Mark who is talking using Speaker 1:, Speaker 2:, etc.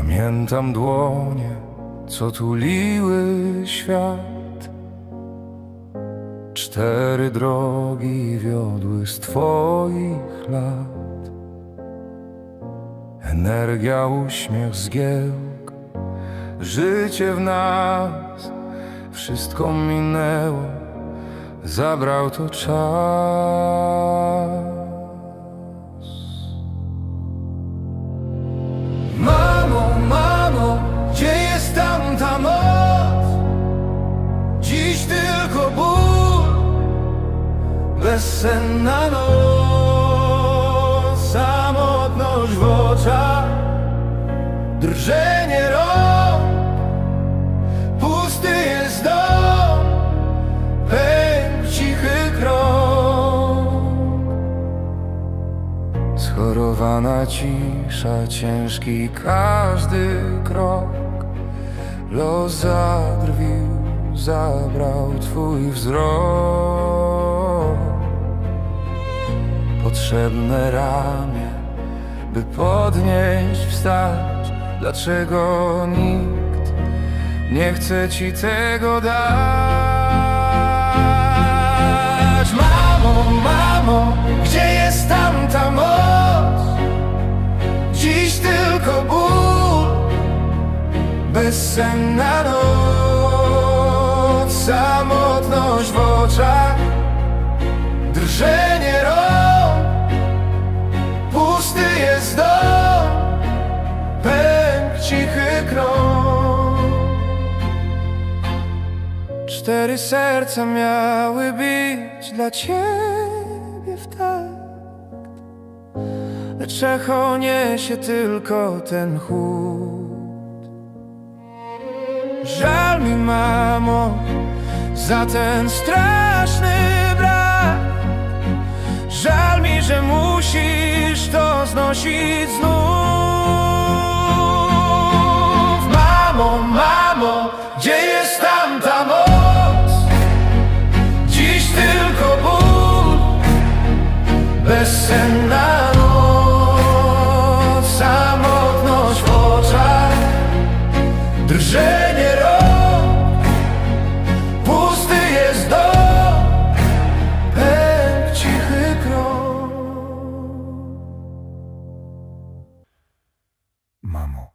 Speaker 1: Pamiętam dłonie, co tuliły świat. Cztery drogi wiodły z twoich lat. Energia, uśmiech, zgiełk, życie w nas, wszystko minęło, zabrał to czas. Bezsenna noc, samotność w oczach, drżenie rąk, pusty jest dom, pęk cichy krok. Schorowana cisza, ciężki każdy krok. Los zadrwił, zabrał twój wzrok Potrzebne ramię, by podnieść, wstać Dlaczego nikt nie chce ci tego dać? Mamo, mamo, gdzie jest tamta moc? Dziś tylko ból, bezsenna noc, samotność w oczach, drżenie cichy krąg. Cztery serca miały bić dla ciebie w tak Lecz echo niesie tylko ten chłód. Żal mi mamo za ten straszny brak. Żal mi, że musisz to znosić znów Bezsenna noc, samotność w oczach, drżenie rąk, pusty jest dom, pęk cichy krok. Mamo.